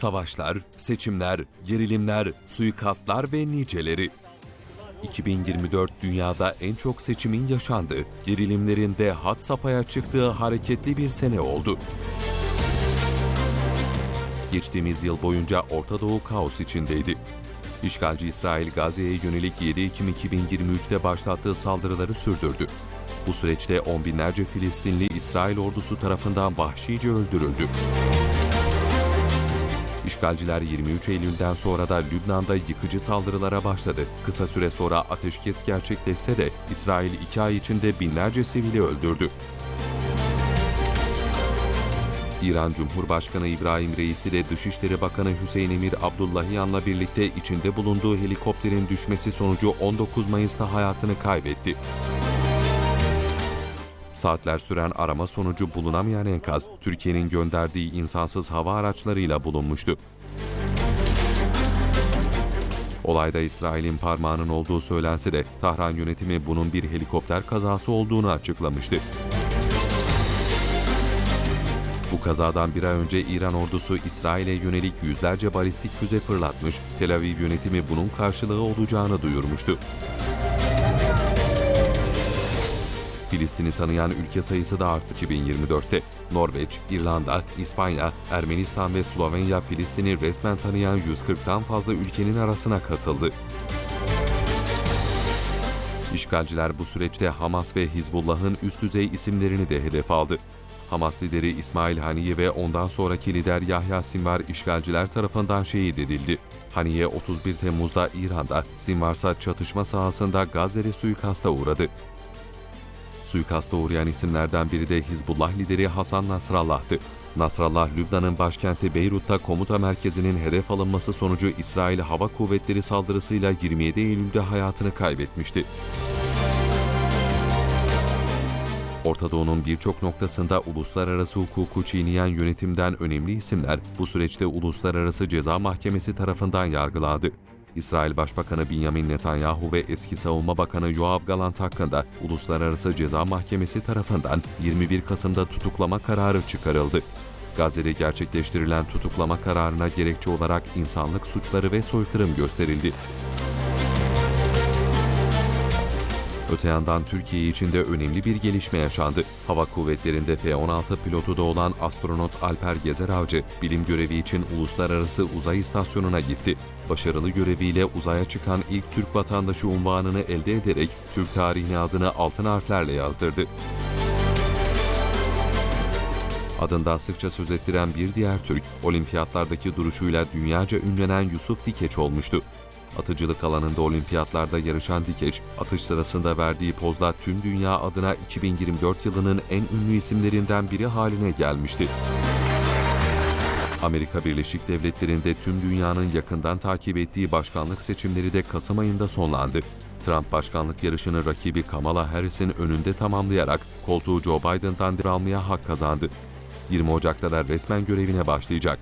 Savaşlar, seçimler, gerilimler, suikastlar ve niceleri. 2024 dünyada en çok seçimin yaşandığı, gerilimlerin de had safhaya çıktığı hareketli bir sene oldu. Geçtiğimiz yıl boyunca Orta Doğu kaos içindeydi. İşgalci İsrail Gazze'ye yönelik 7 Ekim 2023'te başlattığı saldırıları sürdürdü. Bu süreçte on binlerce Filistinli İsrail ordusu tarafından vahşice öldürüldü. İşgalciler 23 Eylül'den sonra da Lübnan'da yıkıcı saldırılara başladı. Kısa süre sonra ateşkes gerçekleşse de İsrail iki ay içinde binlerce sivili öldürdü. İran Cumhurbaşkanı İbrahim Reisi ile Dışişleri Bakanı Hüseyin Emir Abdullahiyan'la birlikte içinde bulunduğu helikopterin düşmesi sonucu 19 Mayıs'ta hayatını kaybetti. Saatler süren arama sonucu bulunamayan enkaz, Türkiye'nin gönderdiği insansız hava araçlarıyla bulunmuştu. Olayda İsrail'in parmağının olduğu söylense de Tahran yönetimi bunun bir helikopter kazası olduğunu açıklamıştı. Bu kazadan bir ay önce İran ordusu İsrail'e yönelik yüzlerce balistik füze fırlatmış, Tel Aviv yönetimi bunun karşılığı olacağını duyurmuştu. Filistin'i tanıyan ülke sayısı da arttı 2024'te. Norveç, İrlanda, İspanya, Ermenistan ve Slovenya Filistin'i resmen tanıyan 140'tan fazla ülkenin arasına katıldı. İşgalciler bu süreçte Hamas ve Hizbullah'ın üst düzey isimlerini de hedef aldı. Hamas lideri İsmail Haniye ve ondan sonraki lider Yahya Sinvar işgalciler tarafından şehit edildi. Haniye 31 Temmuz'da İran'da, Sinvarsa çatışma sahasında Gazze'de suikasta uğradı. Suikasta uğrayan isimlerden biri de Hizbullah lideri Hasan Nasrallah'tı. Nasrallah, Lübnan'ın başkenti Beyrut'ta komuta merkezinin hedef alınması sonucu İsrail Hava Kuvvetleri saldırısıyla 27 Eylül'de hayatını kaybetmişti. Orta Doğu'nun birçok noktasında uluslararası hukuku çiğneyen yönetimden önemli isimler bu süreçte Uluslararası Ceza Mahkemesi tarafından yargılandı. İsrail Başbakanı Benjamin Netanyahu ve eski Savunma Bakanı Yoav Galant hakkında Uluslararası Ceza Mahkemesi tarafından 21 Kasım'da tutuklama kararı çıkarıldı. Gazze'de gerçekleştirilen tutuklama kararına gerekçe olarak insanlık suçları ve soykırım gösterildi. Öte yandan Türkiye için de önemli bir gelişme yaşandı. Hava kuvvetlerinde F-16 pilotu da olan astronot Alper Gezer Avcı, bilim görevi için Uluslararası Uzay İstasyonu'na gitti. Başarılı göreviyle uzaya çıkan ilk Türk vatandaşı unvanını elde ederek Türk tarihine adını altın harflerle yazdırdı. Adından sıkça söz ettiren bir diğer Türk, olimpiyatlardaki duruşuyla dünyaca ünlenen Yusuf Dikeç olmuştu. Atıcılık alanında olimpiyatlarda yarışan Dikeç, atış sırasında verdiği pozla tüm dünya adına 2024 yılının en ünlü isimlerinden biri haline gelmişti. Amerika Birleşik Devletleri'nde tüm dünyanın yakından takip ettiği başkanlık seçimleri de Kasım ayında sonlandı. Trump başkanlık yarışını rakibi Kamala Harris'in önünde tamamlayarak koltuğu Joe Biden'dan devralmaya hak kazandı. 20 Ocak'ta da resmen görevine başlayacak.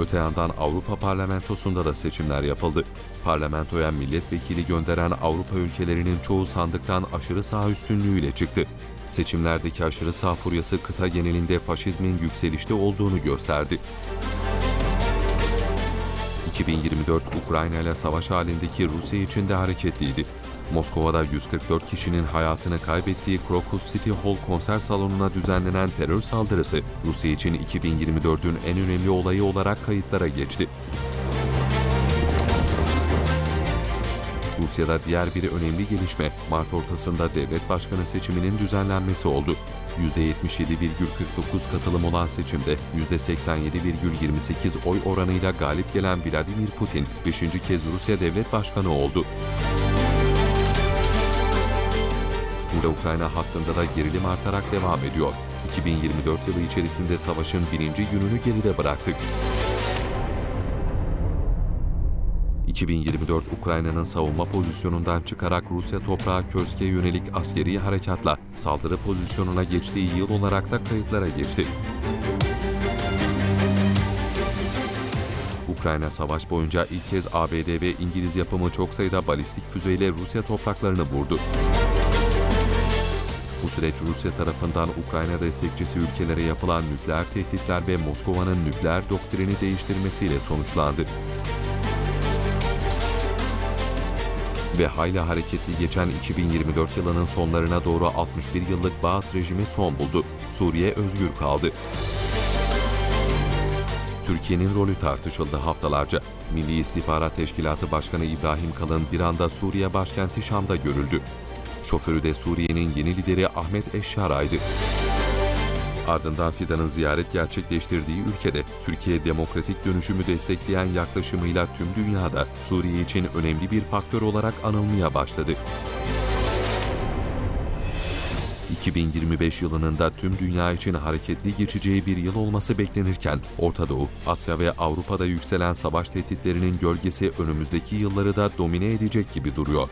Öte yandan Avrupa Parlamentosu'nda da seçimler yapıldı. Parlamentoya milletvekili gönderen Avrupa ülkelerinin çoğu sandıktan aşırı sağ üstünlüğüyle çıktı. Seçimlerdeki aşırı sağ furyası kıta genelinde faşizmin yükselişte olduğunu gösterdi. 2024 Ukrayna ile savaş halindeki Rusya için de hareketliydi. Moskova'da 144 kişinin hayatını kaybettiği Crocus City Hall konser salonuna düzenlenen terör saldırısı Rusya için 2024'ün en önemli olayı olarak kayıtlara geçti. Rusya'da diğer bir önemli gelişme Mart ortasında devlet başkanı seçiminin düzenlenmesi oldu. %77,49 katılım olan seçimde %87,28 oy oranıyla galip gelen Vladimir Putin 5. kez Rusya devlet başkanı oldu. Ukrayna hattında da gerilim artarak devam ediyor. 2024 yılı içerisinde savaşın birinci gününü geride bıraktık. 2024 Ukrayna'nın savunma pozisyonundan çıkarak Rusya toprağı Körsk'e yönelik askeri harekatla saldırı pozisyonuna geçtiği yıl olarak da kayıtlara geçti. Ukrayna savaş boyunca ilk kez ABD ve İngiliz yapımı çok sayıda balistik füzeyle Rusya topraklarını vurdu. Bu süreç Rusya tarafından Ukrayna destekçisi ülkelere yapılan nükleer tehditler ve Moskova'nın nükleer doktrini değiştirmesiyle sonuçlandı. ve hayli hareketli geçen 2024 yılının sonlarına doğru 61 yıllık Bağız rejimi son buldu. Suriye özgür kaldı. Türkiye'nin rolü tartışıldı haftalarca. Milli İstihbarat Teşkilatı Başkanı İbrahim Kalın bir anda Suriye başkenti Şam'da görüldü. Şoförü de Suriye'nin yeni lideri Ahmet Eşşara'ydı. Ardından Fidan'ın ziyaret gerçekleştirdiği ülkede Türkiye demokratik dönüşümü destekleyen yaklaşımıyla tüm dünyada Suriye için önemli bir faktör olarak anılmaya başladı. 2025 yılının da tüm dünya için hareketli geçeceği bir yıl olması beklenirken Orta Doğu, Asya ve Avrupa'da yükselen savaş tehditlerinin gölgesi önümüzdeki yılları da domine edecek gibi duruyor.